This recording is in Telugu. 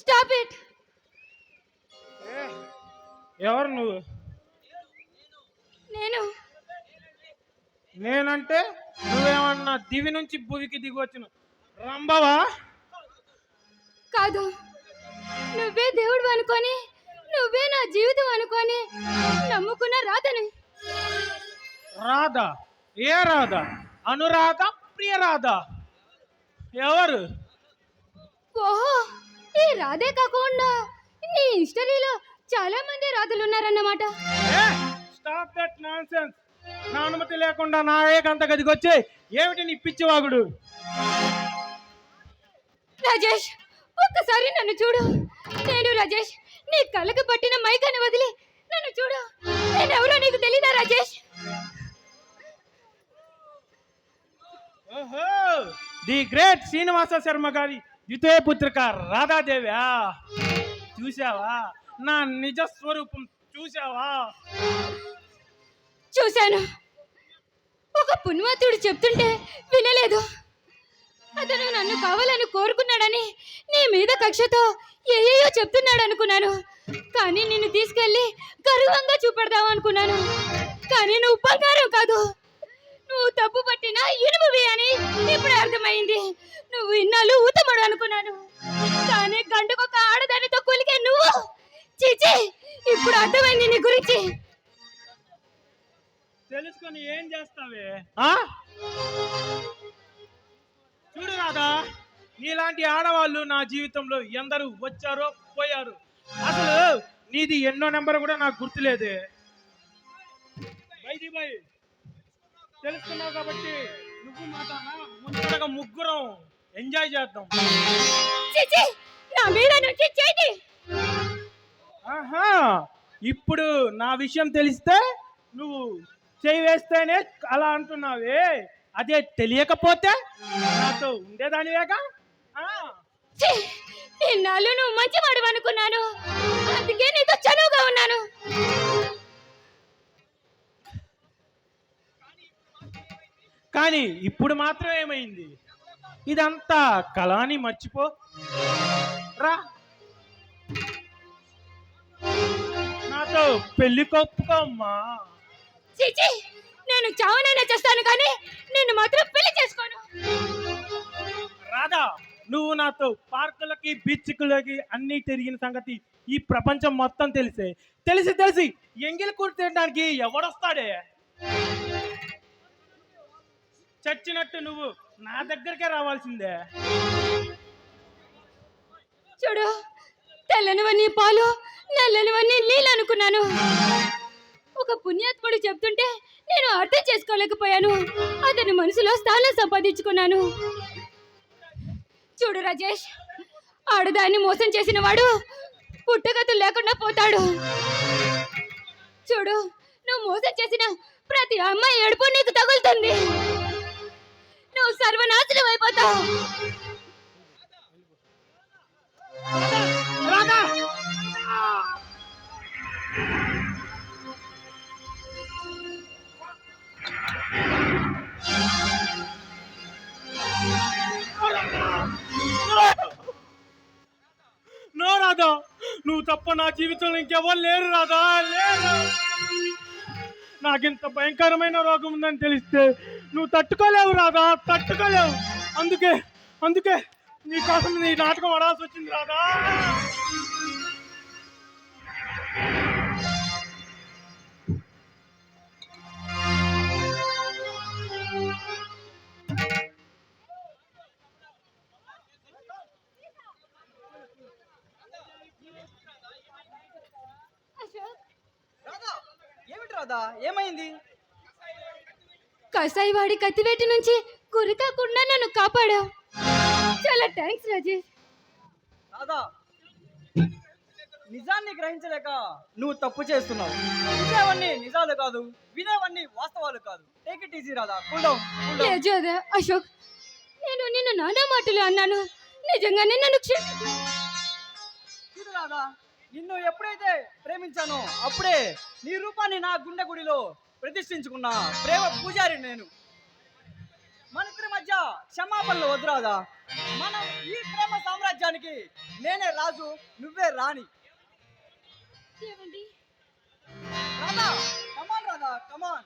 స్టాప్ ఇట్ ఎవరు నువ్వు? నేను. నేనంటే నువ్వేమన్నా దివి నుంచి భూమికి దిగి వచ్చిన రంబవా కాదు. నువ్వే దేవుడు అనుకొని నువ్వే నా జీవితం అనుకొని నమ్ముకున్న రాతని రాధా ఏ రాధా? అనురాధ ప్రియ రాధా ఎవరు? రాధే కాకుండా నీ హిస్టరీలో చాలా మంది రాధలు ఉన్నారన్నమాట. స్టాప్ దట్ నాన్ సెన్స్ నా అనుమతి లేకుండా నా ఏకంత గదికి వచ్చి ఏమిటి నీ పిచ్చివాగుడు రాజేష్ ఒక్కసారి నన్ను చూడు. నేను రాజేష్ నీ కళ్ళకు పట్టిన మైకాన్ని వదిలి నన్ను చూడు. నేనెవరో నీకు తెలీదా రాజేష్? ఓహో! ది గ్రేట్ శ్రీనివాస శర్మ గారి ద్వితీయ పుత్రిక రాధాదేవ్యా? చూసావా నా నిజ స్వరూపం చూసావా చూశాను. ఒక పుణ్యవంతుడు చెప్తుంటే వినలేదు. అతను నన్ను కావాలని కోరుకున్నాడని నీ మీద కక్షతో ఏయేయో చెప్తున్నాడు అనుకున్నాను. కానీ నిన్ను తీసుకెళ్ళి గర్వంగా చూపెడదాం అనుకున్నాను. కానీ నువ్వు బంగారం కాదు. నువ్వు తప్పు పట్టిన ఇనుమువి అని ఇప్పుడు అర్థమైంది. నువ్వు ఇన్నాళ్ళు ఊతమడు అనుకున్నాను. కానీ గంటకొక ఆడదానితో కూలికే నువ్వు? చిచి ఇప్పుడు అర్థమైంది నీ గురించి. తెలుసుకొని ఏం చేస్తావే? ఆ? చూడు రాధా నీలాంటి ఆడవాళ్ళు నా జీవితంలో ఎందరు వచ్చారో పోయారు. అసలు నీది ఎన్నో నెంబర్ కూడా నాకు గుర్తులేదే. By the by. తెలుసుకున్నావు కాబట్టి నువ్వు మాట ముందుగా ముగ్గురం ఎంజాయ్ చేద్దాం. చిచి నా మీద నుంచి చేయి ఆహా! ఇప్పుడు నా విషయం తెలిస్తే నువ్వు చేయి వేస్తేనే అలా అంటున్నావే. అదే తెలియకపోతే నాతో ఉండేదానివేగా! ఇన్నాళ్ళు నువ్వు మంచివాడు అనుకున్నాను అందుకే నీతో చనువుగా ఉన్నాను. కానీ ఇప్పుడు మాత్రం ఏమైంది? ఇదంతా కళాని మర్చిపో. రా. నాతో పెళ్ళి కొప్పుకోమ్మా నేను చావనైనా చేస్తాను కానీ నిన్ను మాత్రం పెళ్ళి చేసుకోను. రాధా నువ్వు నాతో పార్కులకి బీచ్లకి అన్నీ తిరిగిన సంగతి ఈ ప్రపంచం మొత్తం తెలిసే. తెలిసి తెలిసి ఎంగిలి కూర తినడానికి ఎవడొస్తాడే? చచ్చినట్టు నువ్వు నా దగ్గరకే రావాల్సిందే. చూడు తెల్లనివన్నీ పాలు నల్లనివన్నీ నీళ్ళు అనుకున్నాను. ఒక పుణ్యాత్ముడు చెప్తుంటే నేను అర్థం చేసుకోలేకపోయాను. అతని మనసులో స్థానం సంపాదించుకున్నాను. చూడు రాజేష్ ఆడదాన్ని మోసం చేసిన వాడు పుట్టగతులు లేకుండా పోతాడు. చూడు నువ్వు మోసం చేసిన ప్రతి అమ్మాయి ఏడుపు నీకు తగులుతుంది. నువ్వు సర్వనాశనం అయిపోతావు రాధా. నో రాధా. నువ్వు తప్ప నా జీవితంలో ఇంకెవరు లేరు రాధా లేరు. నాకింత భయంకరమైన రోగం ఉందని తెలిస్తే నువ్వు తట్టుకోలేవు రాధా తట్టుకోలేవు. అందుకే అందుకే నీ కోసం నీ నాటకం ఆడాల్సి వచ్చింది రాధా. ఏమిటి ఏమైంది? కసాయి వాడి కత్తివేటి నుంచి గురి కాకుండా నన్ను కాపాడావు. చాలా థ్యాంక్స్ రాజేష్. రాధా నిజాన్ని గ్రహించలేక నువ్వు తప్పు చేస్తున్నావు. చూసేవన్నీ నిజాలు కాదు వినేవన్నీ వాస్తవాలు కాదు. Take it easy Radha cool down Ashok నేను నిన్ను నానా మాటలు అన్నాను. నిజంగానే నన్ను క్షమించు. చూడు రాధా నిన్ను ఎప్పుడైతే ప్రేమించానో అప్పుడే నీ రూపాన్ని నా గుండె గుడిలో ప్రతిష్ఠించుకున్న. ప్రేమ పూజారి నేను. మన మధ్య క్షమాపణలు వద్దురాదా? మనం ఈ ప్రేమ సామ్రాజ్యానికి నేనే రాజు నువ్వే రాణి. రాదా కమాన్ రాదా కమాన్